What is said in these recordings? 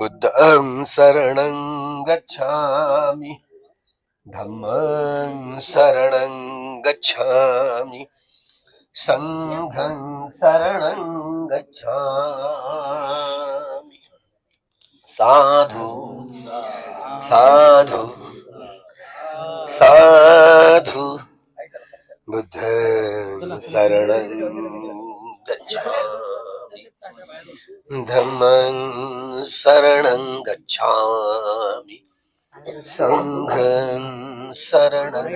बुद्धं शरणं गच्छामि। धम्मं शरणं गच्छामि। सङ्घं शरणं गच्छामि। साधु साधु साधु। बुद्धं शरणं गच्छामि। धम्मं शरणं गच्छामि सङ्घं शरणं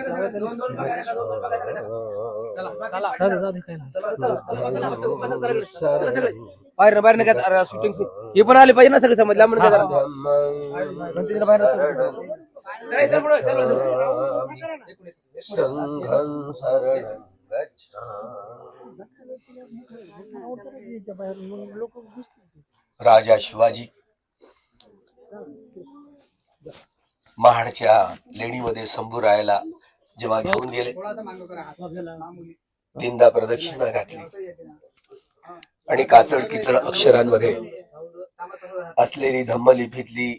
बाहेर बाहेर नका शूटिंग हे पण आले पाहिजे ना सगळे समजलं म्हणून काय जरा. संघं शरणं राजा शिवाजी. महाडच्या लेणीमध्ये शंभूरायाला जेव्हा घेऊन गेले तीनदा प्रदक्षिणा घातली. आणि काचड किचड अक्षरांमध्ये असलेली धम्मलिपीतली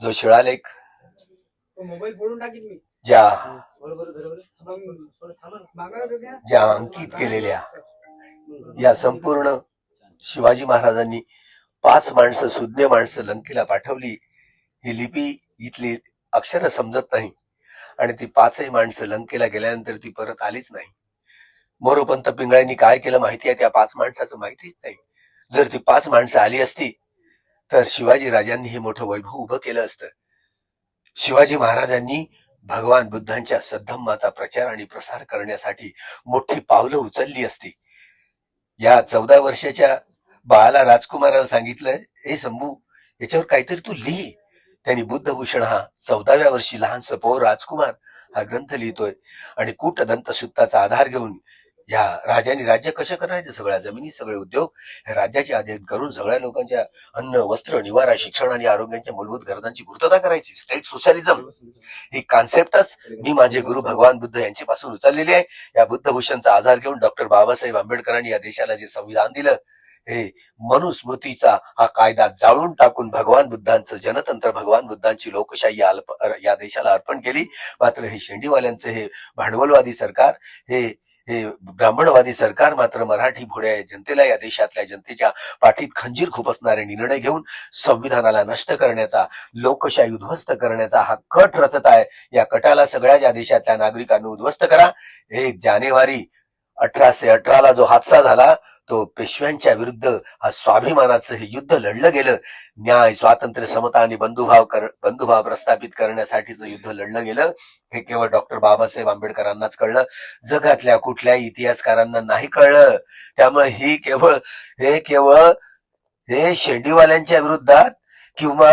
जो शिळालेख मोबाईल फोडून टाकीन मी. ज्या ज्या अंकित केलेल्या या संपूर्ण शिवाजी महाराजांनी पाच माणसं सुज्ञ माणसं लंकेला पाठवली. ही लिपी इथली अक्षर समजत नाही. आणि ती पाचही माणसं लंकेला गेल्यानंतर ती परत आलीच नाही. मोरोपंत पिंगळ्यांनी काय केलं माहिती आहे? त्या पाच माणसाचं माहितीच नाही. जर ती पाच माणसं आली असती तर शिवाजी राजांनी हे मोठं वैभव उभं केलं असतं. शिवाजी महाराजांनी भगवान बुद्धांच्या सद्धम्माचा प्रचार आणि प्रसार करण्यासाठी मोठी पावलं उचलली असती. या चौदा वर्षाच्या बाळाला राजकुमाराला सांगितलं हे शंभू याच्यावर काहीतरी तू लिही. त्यांनी बुद्धभूषण हा चौदाव्या वर्षी लहान सपोर राजकुमार हा ग्रंथ लिहितोय आणि कूट दंतसुत्ताचा आधार घेऊन या राजाने राज्य कशा करायचं? सगळ्या जमिनी सगळे उद्योग हे राज्याचे अध्ययन करून सगळ्या लोकांच्या अन्न वस्त्र निवारा शिक्षण आणि आरोग्याच्या मूलभूत गरजांची पूर्तता करायची. स्टेट सोशलिझम ही कॉन्सेप्टच मी माझे गुरु भगवान बुद्ध यांच्यापासून उचललेली आहे. या बुद्धभूषणचा आधार घेऊन डॉक्टर बाबासाहेब आंबेडकरांनी या देशाला जे संविधान दिलं हे मनुस्मृतीचा हा कायदा जाळून टाकून भगवान बुद्धांचं जनतंत्र भगवान बुद्धांची लोकशाही या देशाला अर्पण केली. मात्र हे शेंडीवाल्यांचं हे भांडवलवादी सरकार हे हे ब्राह्मणवादी सरकार मात्र मराठी भोड्या जनतेला या देशातल्या जनतेच्या पाठीत खंजीर खुपसणारे निर्णय घेऊन संविधानाला नष्ट करण्याचा लोकशाही उद्ध्वस्त करण्याचा हा कट रचत आहे. या कटाला सगळ्या ज्या देशातल्या नागरिकांनी उद्ध्वस्त करा. एक जानेवारी अठराशे अठराला जो हादसा झाला तो पेशव्यांच्या विरुद्ध हा स्वाभिमानाचं हे युद्ध लढलं गेलं. न्याय स्वातंत्र्य समता आणि बंधुभाव कर बंधुभाव प्रस्थापित करण्यासाठीच युद्ध लढलं गेलं. हे केवळ डॉक्टर बाबासाहेब आंबेडकरांनाच कळलं. जगातल्या कुठल्याही इतिहासकारांना नाही कळलं. त्यामुळे ही केवळ हे केवळ हे शेंडीवाल्यांच्या विरुद्धात किंवा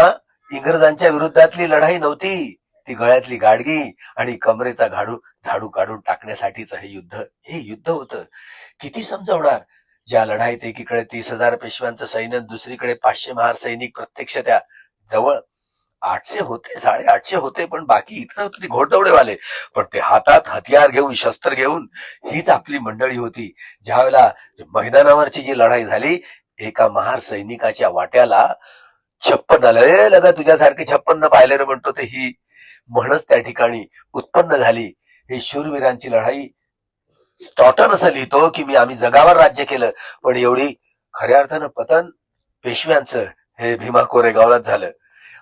इंग्रजांच्या विरुद्धातली लढाई नव्हती. ती गळ्यातली गाडगी आणि कमरेचा घाडू झाडू काढून टाकण्यासाठीच हे युद्ध हे युद्ध होतं. किती समजावणार? ज्या लढाईत एकीकडे तीस हजार पेशव्यांचं सैन्य दुसरीकडे पाचशे महार सैनिक प्रत्यक्ष त्या जवळ. आठशे होते साडे आठशे होते पण बाकी इतर होते घोडदौडेवाले. पण ते हातात हतियार घेऊन शस्त्र घेऊन हीच आपली मंडळी होती. ज्यावेळेला मैदानावरची जी लढाई झाली एका महार सैनिकाच्या वाट्याला छप्पन आलं. लगा तुझ्यासारखे छप्पन पाहिले रे म्हणतो ते ही. म्हणच त्या ठिकाणी उत्पन्न झाली. हे शूरवीरांची लढाई स्टॉटन असं लिहितो की मी आम्ही जगावर राज्य केलं. पण एवढी खऱ्या अर्थानं पतन पेशव्यांचं हे भीमा कोरेगावलाच झालं.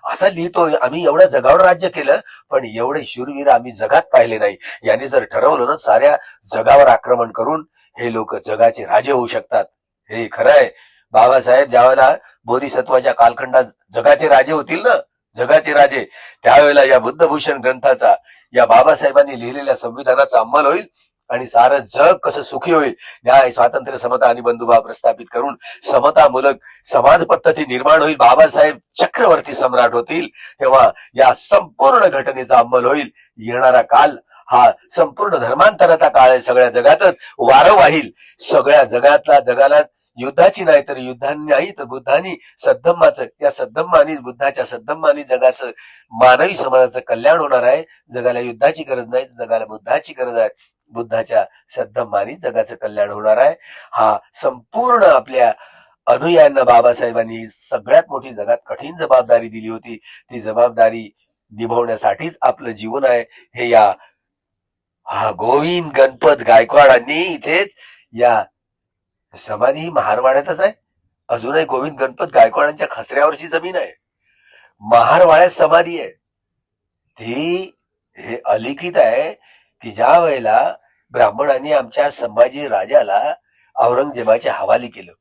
असं लिहितो आम्ही एवढ्या जगावर राज्य केलं पण एवढे शूरवीर आम्ही जगात पाहिले नाही. यांनी जर ठरवलं ना साऱ्या जगावर आक्रमण करून हे लोक जगाचे राजे होऊ शकतात. हे खरं आहे बाबासाहेब ज्यावेळेला बोधिसत्वाच्या कालखंडात जगाचे राजे होतील ना जगाचे राजे त्यावेळेला या बुद्धभूषण ग्रंथाचा या बाबासाहेबांनी लिहिलेल्या संविधानाचा अंमल होईल आणि सारं जग कसं सुखी होईल न्याय स्वातंत्र्य समता आणि बंधुभाव प्रस्थापित करून समतामूलक समाज पद्धती निर्माण होईल बाबासाहेब चक्रवर्ती सम्राट होतील तेव्हा या संपूर्ण घटनेचा अंमल होईल. येणारा काल हा संपूर्ण धर्मांतराचा काळ आहे सगळ्या जगातच वारं वाहील. सगळ्या जगातला जगाला युद्धाची नाही तर युद्धांनी नाही तर बुद्धांनी सद्धम्माचं या सद्धम्मानी बुद्धाच्या सद्धम्मानी जगाचं मानवी समाजाचं कल्याण होणार आहे. जगाला युद्धाची गरज नाही जगाला बुद्धाची गरज आहे. बुद्धाच्या सद्धम्मानी जगाचं कल्याण होणार आहे. हा संपूर्ण आपल्या अनुयायांना बाबासाहेबांनी सगळ्यात मोठी जगात कठीण जबाबदारी दिली होती. ती जबाबदारी निभवण्यासाठीच आपलं जीवन आहे. हे या हा गोविंद गणपत गायकवाडांनी इथेच या समाधी ही महारवाड्यातच आहे. अजूनही गोविंद गणपत गायकवाडांच्या खसऱ्यावरची जमीन आहे. महारवाड्यात समाधी आहे. ती हे अलिखित आहे की ज्या वेळेला ब्राह्मणांनी आमच्या संभाजी राजाला औरंगजेबाच्या हवाली केलं.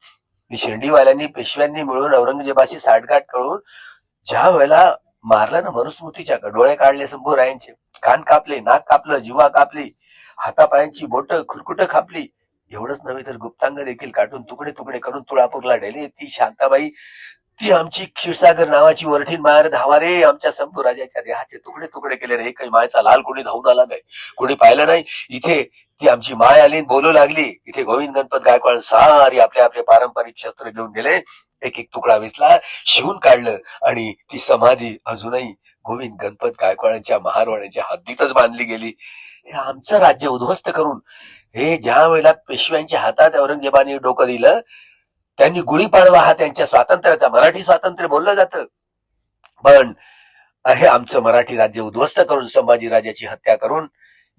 की शेंडीवाल्यांनी पेशव्यांनी मिळून औरंगजेबाशी साठगाठ करून ज्या वेळेला मारलं ना मनुस्मृतीच्या डोळे काढले शंभूरायांचे. कान कापले नाक कापलं जीवा कापली हातापायांची बोट खुरकुट कापली एवढंच नव्हे तर गुप्तांग देखील काढून तुकडे तुकडे करून तुळापूरला डेले ती शांताबाई ती आमची क्षीरसागर नावाची वरठीन मायर धावा रे. आमच्या संभू राजाच्या देहाचे तुकडे तुकडे केले रे. काही मायचा लाल कोणी धावून आला नाही. कोणी पाहिलं नाही. इथे ती आमची माय आली बोलू लागली. इथे गोविंद गणपत गायकवाड सारी आपले आपले पारंपरिक शस्त्र घेऊन गेले. एक एक तुकडा वेचला शिवून काढलं आणि ती समाधी अजूनही गोविंद गणपत गायकवाडांच्या महारवाड्यांच्या हद्दीतच बांधली गेली. हे आमचं राज्य उद्ध्वस्त करून हे ज्या वेळेला पेशव्यांच्या हातात औरंगजेबाने डोकं दिलं त्यांनी गुढीपाडवा हा त्यांच्या स्वातंत्र्याचा मराठी स्वातंत्र्य बोललं जातं. पण हे आमचं मराठी राज्य उद्ध्वस्त करून संभाजीराजाची हत्या करून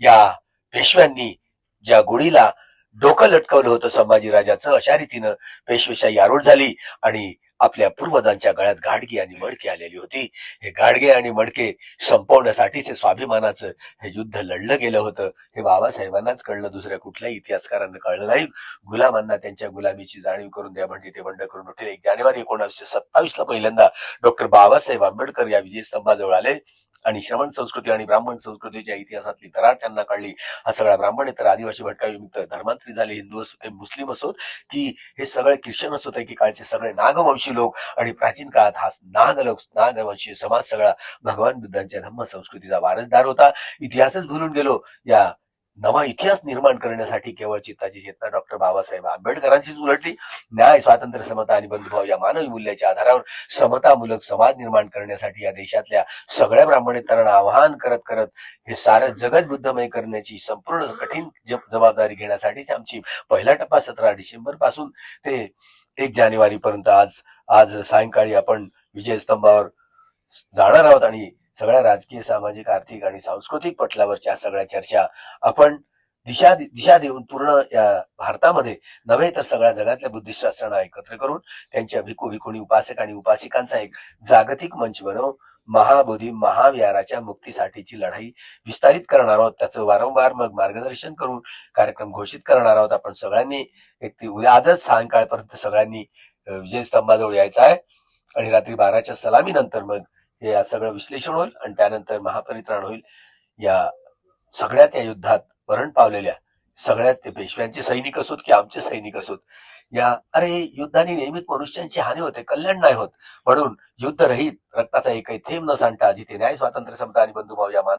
या पेशव्यांनी ज्या गुढीला डोकं लटकवलं होतं संभाजीराजाचं अशा रीतीनं पेशवेशाही आरूढ झाली आणि आपल्या पूर्वजांच्या गळ्यात गाडगे आणि मडके आलेली होती. हे गाडगे आणि मडके संपवण्यासाठीच हे स्वाभिमानाचं हे युद्ध लढलं गेलं होतं. हे बाबासाहेबांनाच कळलं दुसऱ्या कुठल्याही इतिहासकारांना कळलं नाही. गुलामांना त्यांच्या गुलामीची जाणीव करून द्या म्हणजे ते बंड करून उठले. एक जानेवारी एकोणीसशे सत्तावीस ला पहिल्यांदा डॉक्टर बाबासाहेब आंबेडकर या विजयस्तंभाजवळ आले. आणि श्रवण संस्कृती आणि ब्राह्मण संस्कृतीच्या इतिहासातली दरार त्यांना कळली हा सगळा ब्राह्मण तर आदिवासी भटकाविमुक्त धर्मांतरी झाले हिंदू असो ते मुस्लिम असोत की हे सगळे ख्रिश्चन असोत की काळचे सगळे नागवंशी लोक आणि प्राचीन काळात हा नाग लोक नागवंशी समाज सगळा भगवान बुद्धांच्या धम्म संस्कृतीचा वारसदार होता. इतिहासच भुलून गेलो या नवा इतिहास निर्माण करण्यासाठी केवळ चित्ताची चेतना डॉक्टर बाबासाहेब आंबेडकरांचीच उलटली. न्याय स्वातंत्र्य समता आणि बंधुभाव या मानवी मूल्याच्या आधारावर समतामूलक समाज निर्माण करण्यासाठी या देशातल्या सगळ्या ब्राह्मणेतरांना आवाहन करत करत हे सारं जगत बुद्धमय करण्याची संपूर्ण कठीण जबाबदारी घेण्यासाठीच आमची पहिला टप्पा सतरा डिसेंबरपासून ते एक जानेवारी पर्यंत आज आज सायंकाळी आपण विजय स्तंभावर जाणार आहोत आणि सगळ्या राजकीय सामाजिक आर्थिक आणि सांस्कृतिक पटलावरच्या सगळ्या चर्चा आपण दिशा दिशा देऊन पूर्ण या भारतामध्ये नव्हे तर सगळ्या जगातल्या बुद्धिस्ट राष्ट्रांना एकत्र करून त्यांच्या भिकू भिकुणी उपासक आणि उपासिकांचा एक जागतिक मंच बनवून महाबोधी महाविहाराच्या मुक्तीसाठीची लढाई विस्तारित करणार आहोत. त्याचं वारंवार मग मार्गदर्शन करून कार्यक्रम घोषित करणार आहोत. आपण सगळ्यांनी एक ते उद्या आजच सायंकाळपर्यंत सगळ्यांनी विजय स्तंभाजवळ यायचं आहे आणि रात्री बाराच्या सलामीनंतर मग या सगळं विश्लेषण होईल आणि त्यानंतर महापरित्राण होईल. या सगळ्या त्या युद्धात मरण पावलेल्या सगळ्यात ते पेशव्यांचे सैनिक असोत की आमचे सैनिक असोत. या अरे युद्धाने नेहमीच मनुष्यांची हानी होते कल्याण नाही होत. म्हणून युद्ध रहित रक्ताचा एकही थेंब न सांडता जिथे न्याय स्वातंत्र्य समता आणि बंधुभाव या मान